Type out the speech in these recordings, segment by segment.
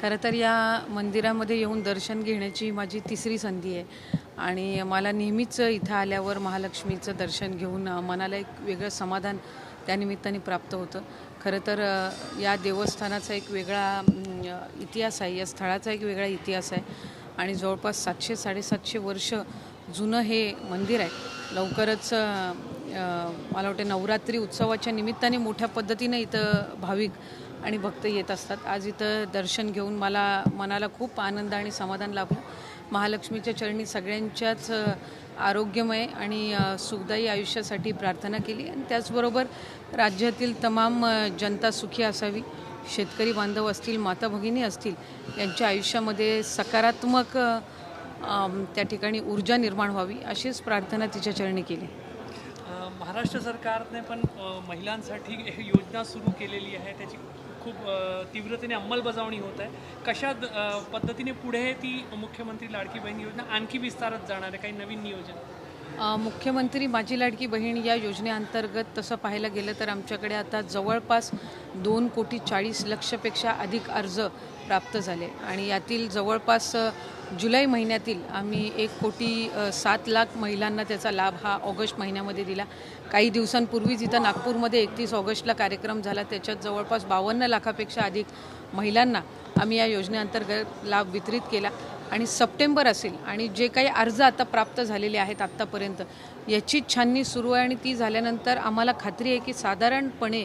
खरं तर या मंदिरामध्ये येऊन दर्शन घेण्याची माझी तिसरी संधी आहे. आणि मला नेहमीच इथं आल्यावर महालक्ष्मीचं दर्शन घेऊन मनाला एक वेगळं समाधान त्यानिमित्ताने प्राप्त होतं. खरं तर या देवस्थानाचा एक वेगळा इतिहास आहे या स्थळाचा एक वेगळा इतिहास आहे. आणि जवळपास सातशे साडेसातशे वर्ष जुनं हे मंदिर आहे. लवकरच मला वाटते नवरात्री उत्सवाच्या निमित्ताने मोठ्या पद्धतीनं इथं भाविक आणि भक्त येत असतात. आज इथं दर्शन घेऊन मला मनाला खूप आनंद आणि समाधान लाभलं. महालक्ष्मीच्या चरणी सगळ्यांच्याच आरोग्यमय आणि सुखदायी आयुष्यासाठी प्रार्थना केली आणि त्याचबरोबर राज्यातील तमाम जनता सुखी असावी शेतकरी बांधव असतील माता भगिनी असतील यांच्या आयुष्यामध्ये सकारात्मक त्या ठिकाणी ऊर्जा निर्माण व्हावी अशीच प्रार्थना तिच्या चरणी केली. महाराष्ट्र सरकारने पण महिलांसाठी योजना सुरू केलेली आहे. त्याची खूप तीव्रतेने अंमलबजावणी होत आहे. कशा द- पद्धतीने पुढे ती मुख्यमंत्री लाडकी बहीण योजना आणखी विस्तारत जाणार आहे? काही नवीन नियोजन? मुख्यमंत्री माझी लाडकी बहीण या योजनेअंतर्गत तसं पाहायला गेलं तर आमच्याकडे आता जवळपास दोन कोटी चाळीस लक्षपेक्षा अधिक अर्ज प्राप्त झाले. आणि यातील जवळपास जुलै महिन्यातील आम्ही एक कोटी सात लाख महिलांना त्याचा लाभ हा ऑगस्ट महिन्यामध्ये दिला. काही दिवसांपूर्वीच इथं नागपूरमध्ये एकतीस ऑगस्टला कार्यक्रम झाला त्याच्यात जवळपास बावन्न लाखापेक्षा अधिक महिलांना आम्ही या योजनेअंतर्गत लाभ वितरित केला. आणि सप्टेंबर असेल आणि जे काही अर्ज आता प्राप्त झालेले आहेत आत्तापर्यंत याची छाननी सुरू आहे आणि ती झाल्यानंतर आम्हाला खात्री आहे की साधारणपणे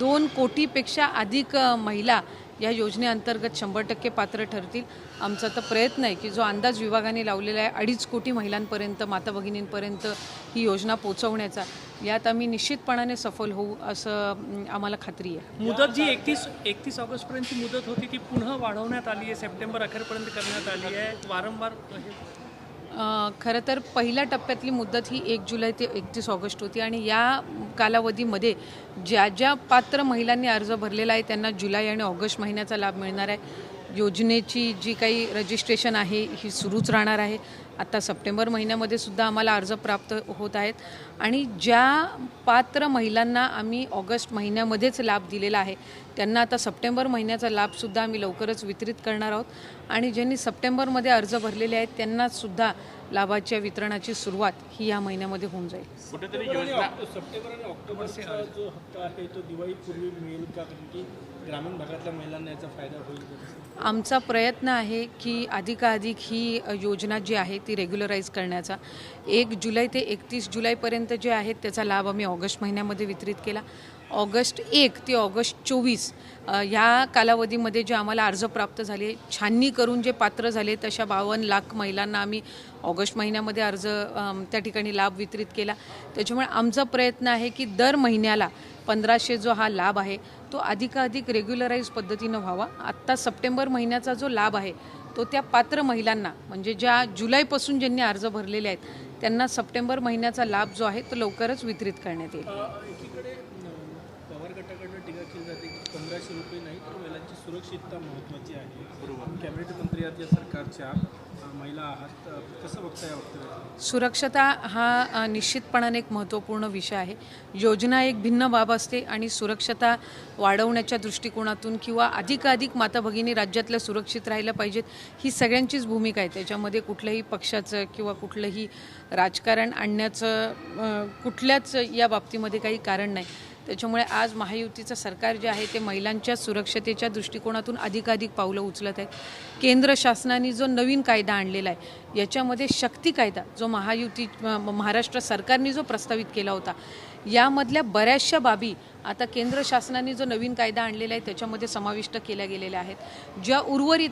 दोन कोटीपेक्षा अधिक महिला या योजनेअंतर्गत शंभर टक्के पात्र ठरतील. आमचा तर प्रयत्न आहे की जो अंदाज विभागाने लावलेला आहे अडीच कोटी महिलांपर्यंत माता भगिनींपर्यंत ही योजना पोचवण्याचा यात आम्ही निश्चितपणाने सफल होऊ असं आम्हाला खात्री आहे. मुदत जी एकतीस एकतीस ऑगस्टपर्यंतची मुदत होती ती पुन्हा वाढवण्यात आली आहे सप्टेंबर अखेरपर्यंत करण्यात आली आहे. वारंवार खरं तर पहिल्या टप्प्यातली मुदत ही एक जुलै ते एकतीस ऑगस्ट होती आणि या कालावधीमध्ये ज्या ज्या पात्र महिलांनी अर्ज भरलेला आहे त्यांना जुलै आणि ऑगस्ट महिन्याचा लाभ मिळणार आहे. योजनेची जी काही रजिस्ट्रेशन आहे ही सुरूच राहणार आहे. आता सप्टेंबर महिन्यामध्ये सुद्धा आम्हाला अर्ज प्राप्त होत आहेत. आणि ज्या पात्र महिलांना आम्ही ऑगस्ट महिन्यामध्येच लाभ दिलेला आहे त्यांना आता सप्टेंबर महिन्याचा लाभसुद्धा आम्ही लवकरच वितरित करणार आहोत. आणि ज्यांनी सप्टेंबरमध्ये अर्ज भरलेले आहेत त्यांना सुद्धा लाभाच्या वितरणाची सुरुवात ही या महिन्यामध्ये होऊन जाईल. कुठेतरी योजना सप्टेंबर आणि ऑक्टोबरचा जो हप्ता आहे तो दिवाळीपूर्वी मिळेल का? कारण की ग्रामीण भागातल्या महिलांना याचा फायदा होईल? आमचा प्रयत्न आहे की अधिकाधिक ही योजना जी आहे ती ती रेग्युलराईज करण्याचा. एक जुलै ते एकतीस जुलैपर्यंत जे आहेत त्याचा लाभ आम्ही ऑगस्ट महिन्यामध्ये वितरित केला. ऑगस्ट एक ते ऑगस्ट चोवीस ह्या कालावधीमध्ये जे आम्हाला अर्ज प्राप्त झाले छाननी करून जे पात्र झाले तशा बावन्न लाख महिलांना आम्ही ऑगस्ट महिन्यामध्ये अर्ज त्या ठिकाणी लाभ वितरित केला. त्याच्यामुळे आमचा प्रयत्न आहे की दर महिन्याला पंधराशे जो हा लाभ आहे तो अधिकाधिक रेग्युलराईज पद्धतीनं व्हावा. आत्ता सप्टेंबर महिन्याचा जो लाभ आहे तो त्या पात्र महिलांना म्हणजे ज्या जुलैपासून ज्यांनी अर्ज भरलेले आहेत त्यांना सप्टेंबर महिन्याचा लाभ जो आहे तो लवकरच वितरित करण्यात येईल. रुपये नाही तर महिलांची सुरक्षितता महत्त्वाची आहे. बरोबर. कॅबिनेट मंत्री आहात या सरकारच्या महिला आहात कसं बघता या सुरक्षता हा निश्चितपणाने एक महत्त्वपूर्ण विषय आहे. योजना एक भिन्न बाब असते आणि सुरक्षता वाढवण्याच्या दृष्टिकोनातून किंवा अधिकाधिक माता भगिनी राज्यातल्या सुरक्षित राहायला पाहिजेत ही सगळ्यांचीच भूमिका आहे. त्याच्यामध्ये कुठल्याही पक्षाचं किंवा कुठलंही राजकारण आणण्याचं कुठल्याच या बाबतीमध्ये काही कारण नाही. त्याच्यामुळे आज महायुतीचं सरकार जे आहे ते महिलांच्या सुरक्षतेच्या दृष्टिकोनातून अधिकाधिक पावलं उचलत आहे केंद्र शासनाने जो नवीन कायदा आणलेला आहे याच्यामध्ये शक्ती कायदा जो महायुती महाराष्ट्र सरकारने जो प्रस्तावित केला होता यामधल्या बऱ्याचशा बाबी आता केंद्र शासनाने जो नवीन कायदा आणलेला आहे त्याच्यामध्ये समाविष्ट केल्या गेलेल्या आहेत. ज्या उर्वरित